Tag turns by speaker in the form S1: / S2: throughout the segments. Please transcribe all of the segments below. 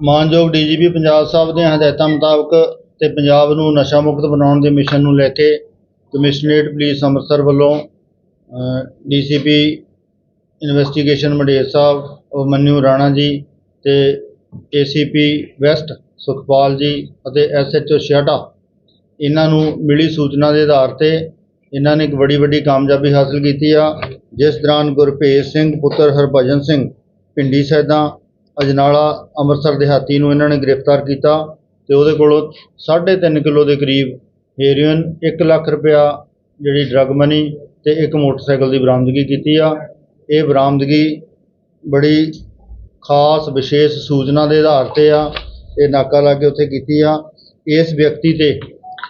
S1: ਮਾਨਯੋਗ ਡੀਜੀਪੀ ਪੰਜਾਬ ਸਾਹਿਬ ਦੀਆਂ ਹਦਾਇਤਾਂ ਮੁਤਾਬਕ ਤੇ ਪੰਜਾਬ ਨੂੰ ਨਸ਼ਾ ਮੁਕਤ ਬਣਾਉਣ ਦੇ ਮਿਸ਼ਨ ਨੂੰ ਲੈ ਕੇ ਕਮਿਸ਼ਨਰੇਟ ਪੁਲਿਸ ਅੰਮ੍ਰਿਤਸਰ ਵੱਲੋਂ ਡੀਸੀਪੀ ਇਨਵੈਸਟੀਗੇਸ਼ਨ ਮੰਡੇਰ ਸਾਹਿਬ ਮਨਿਊ ਰਾਣਾ ਜੀ ਤੇ ਏਸੀਪੀ ਵੈਸਟ ਸੁਖਪਾਲ ਜੀ ਅਤੇ ਐਸਐਚਓ ਛਿਆਟਾ ਇਹਨਾਂ ਨੂੰ ਮਿਲੀ ਸੂਚਨਾ ਦੇ ਆਧਾਰ ਤੇ ਇਹਨਾਂ ਨੇ ਇੱਕ ਬੜੀ ਵੱਡੀ ਕਾਮਯਾਬੀ ਹਾਸਲ ਕੀਤੀ ਆ, ਜਿਸ ਦੌਰਾਨ ਗੁਰਭੇਜ ਸਿੰਘ, ਪੁੱਤਰ ਹਰਭਜਨ ਸਿੰਘ, ਪਿੰਡੀ ਸੈਦਾ ਅਜਨਾਲਾ ਅੰਮ੍ਰਿਤਸਰ ਦਿਹਾਤੀ ਨੂੰ ਇਹਨਾਂ ਨੇ ਗ੍ਰਿਫਤਾਰ ਕੀਤਾ ਅਤੇ ਉਹਦੇ ਕੋਲੋਂ 3.5 ਕਿਲੋ ਦੇ ਕਰੀਬ ਹੈਰੋਇਨ ਇੱਕ ਲੱਖ ਰੁਪਇਆ ਜਿਹੜੀ ਡਰੱਗ ਮਨੀ ਅਤੇ ਇੱਕ ਮੋਟਰਸਾਈਕਲ ਦੀ ਬਰਾਮਦਗੀ ਕੀਤੀ ਆ। ਇਹ ਬਰਾਮਦਗੀ ਬੜੀ ਖਾਸ, ਵਿਸ਼ੇਸ਼ ਸੂਚਨਾ ਦੇ ਆਧਾਰ ਤੇ ਆ। ਇਹ ਨਾਕਾ ਲਾ ਕੇ ਉੱਥੇ ਕੀਤੀ ਆ। ਇਸ ਵਿਅਕਤੀ ਤੇ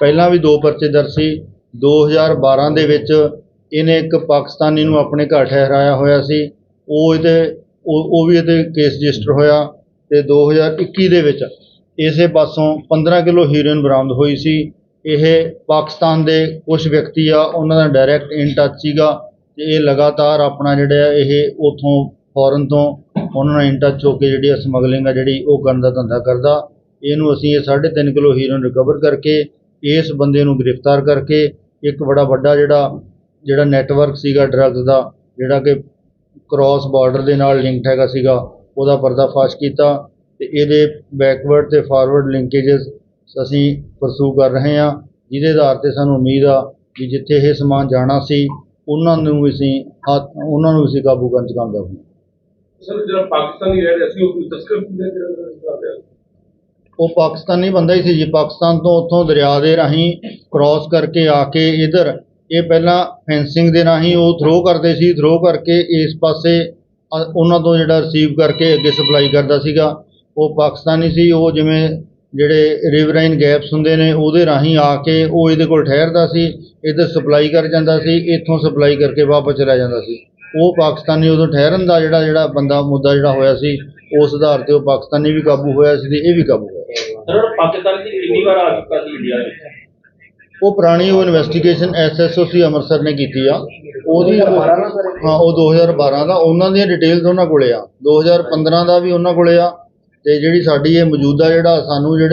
S1: ਪਹਿਲਾਂ ਵੀ ਦੋ ਪਰਚੇ ਦਰਜ ਸੀ। 2012 ਦੇ ਵਿੱਚ ਇਹਨੇ ਇੱਕ ਪਾਕਿਸਤਾਨੀ ਨੂੰ ਆਪਣੇ ਘਰ ਠਹਿਰਾਇਆ ਹੋਇਆ ਸੀ। ਉਹ ਇਹਦੇ ਉਹ ਉਹ ਵੀ ਇਹਦੇ ਕੇਸ ਰਜਿਸਟਰ ਹੋਇਆ ਅਤੇ ਦੋ ਹਜ਼ਾਰ ਇੱਕੀ ਦੇ ਵਿੱਚ ਇਸੇ ਪਾਸੋਂ 15 ਕਿਲੋ ਹੀਰੋਇਨ ਬਰਾਮਦ ਹੋਈ ਸੀ। ਇਹ ਪਾਕਿਸਤਾਨ ਦੇ ਕੁਛ ਵਿਅਕਤੀ ਆ, ਉਹਨਾਂ ਦਾ ਡਾਇਰੈਕਟ ਇਨ ਟੱਚ ਸੀਗਾ ਅਤੇ ਇਹ ਲਗਾਤਾਰ ਆਪਣਾ ਜਿਹੜਾ ਇਹ ਉੱਥੋਂ ਫੋਰਨ ਤੋਂ ਉਹਨਾਂ ਨਾਲ ਇਨ ਟੱਚ ਹੋ ਕੇ ਜਿਹੜੀ ਆ ਸਮਗਲਿੰਗ ਆ ਜਿਹੜੀ ਉਹ ਕਰਨ ਦਾ ਧੰਦਾ ਕਰਦਾ। ਇਹਨੂੰ ਅਸੀਂ ਇਹ 3.5 ਕਿਲੋ ਹੀਰੋਇਨ ਰਿਕਵਰ ਕਰਕੇ ਇਸ ਬੰਦੇ ਨੂੰ ਗ੍ਰਿਫਤਾਰ ਕਰਕੇ ਇੱਕ ਬੜਾ ਵੱਡਾ ਜਿਹੜਾ ਜਿਹੜਾ ਨੈਟਵਰਕ ਸੀਗਾ ਡਰੱਗਸ ਦਾ, ਜਿਹੜਾ ਕਿ ਕ੍ਰਾਸ ਬਾਰਡਰ ਦੇ ਨਾਲ ਲਿੰਕਡ ਹੈਗਾ ਸੀਗਾ ਉਹਦਾ ਪਰਦਾਫਾਸ਼ ਕੀਤਾ ਤੇ ਇਹਦੇ ਬੈਕਵਰਡ ਤੇ ਫਾਰਵਰਡ ਲਿੰਕੇजेस ਅਸੀਂ ਪਰਸੂ ਕਰ ਰਹੇ ਹਾਂ ਜਿਹਦੇ ਆਧਾਰ ਤੇ ਸਾਨੂੰ ਉਮੀਦ ਆ ਕਿ ਜਿੱਥੇ ਇਹ ਸਮਾਨ ਜਾਣਾ ਸੀ ਉਹਨਾਂ ਨੂੰ ਅਸੀਂ ਹੱਥ ਉਹਨਾਂ ਨੂੰ ਅਸੀਂ ਕਾਬੂ ਕਰਨ 'ਚ ਕਾਮਯਾਬ ਹੋਏ
S2: ਸਰ ਜਿਹੜਾ ਪਾਕਿਸਤਾਨੀ ਰਹਿ ਸੀ ਉਹ ਕੋਈ ਤਸਕਰ ਜਿਹੜਾ
S1: ਉਹ ਪਾਕਿਸਤਾਨੀ ਬੰਦਾ ਹੀ ਸੀ ਜੀ ਪਾਕਿਸਤਾਨ ਤੋਂ ਉੱਥੋਂ ਦਰਿਆ ਦੇ ਰਾਹੀਂ ਕ੍ਰਾਸ ਕਰਕੇ ਆ ਕੇ ਇਧਰ ਇਹ ਪਹਿਲਾਂ ਫੈਂਸਿੰਗ ਦੇ ਰਾਹੀਂ ਉਹ ਥਰੋ ਕਰਦੇ ਸੀ ਥਰੋ ਕਰਕੇ ਇਸ ਪਾਸੇ ਉਹਨਾਂ ਤੋਂ ਜਿਹੜਾ ਰਿਸੀਵ ਕਰਕੇ ਅੱਗੇ ਸਪਲਾਈ ਕਰਦਾ ਸੀਗਾ। ਉਹ ਪਾਕਿਸਤਾਨੀ ਸੀ, ਉਹ ਜਿਵੇਂ ਜਿਹੜੇ ਰਿਵਰਾਈਨ ਗੈਪਸ ਹੁੰਦੇ ਨੇ, ਉਹਦੇ ਰਾਹੀਂ ਆ ਕੇ ਉਹ ਇਹਦੇ ਕੋਲ ਠਹਿਰਦਾ ਸੀ, ਇੱਧਰ ਸਪਲਾਈ ਕਰ ਜਾਂਦਾ ਸੀ, ਇੱਥੋਂ ਸਪਲਾਈ ਕਰਕੇ ਵਾਪਸ ਚਲਾ ਜਾਂਦਾ ਸੀ। ਉਹ ਪਾਕਿਸਤਾਨੀ ਉਦੋਂ ਠਹਿਰਨ ਦਾ ਜਿਹੜਾ ਜਿਹੜਾ ਬੰਦਾ, ਮੁੱਦਾ ਜਿਹੜਾ ਹੋਇਆ ਸੀ, ਉਸ ਆਧਾਰ ਤੇ ਉਹ ਪਾਕਿਸਤਾਨੀ ਵੀ ਕਾਬੂ ਹੋਇਆ ਸੀ ਤੇ ਇਹ ਵੀ ਕਾਬੂ ਹੋਇਆ।
S2: ਸਰ ਪਾਕਿਸਤਾਨ ਦੀ ਕਿੰਨੀ ਵਾਰ ਆ ਚੁੱਕਾ ਸੀ ਇੰਡੀਆ ਵਿੱਚ?
S1: ਉਹ ਪੁਰਾਣੀ ਉਹ ਇਨਵੈਸਟੀਗੇਸ਼ਨ ਐਸਐਸਓਸੀ ਅੰਮ੍ਰਿਤਸਰ ਨੇ ਕੀਤੀ ਆ। ਉਹਦੀ ਉਹ- ਹਾਂ ਉਹ 2012 ਦਾ। ਉਹਨਾਂ ਦੀਆਂ ਡਿਟੇਲਸ ਉਹਨਾਂ ਕੋਲੇ ਆ। 2015 ਦਾ ਵੀ ਉਹਨਾਂ ਕੋਲੇ ਆ। ਤੇ ਜਿਹੜੀ ਸਾਡੀ ਇਹ ਮੌਜੂਦਾ ਜਿਹੜਾ ਸਾਨੂੰ ਜਿਹੜੇ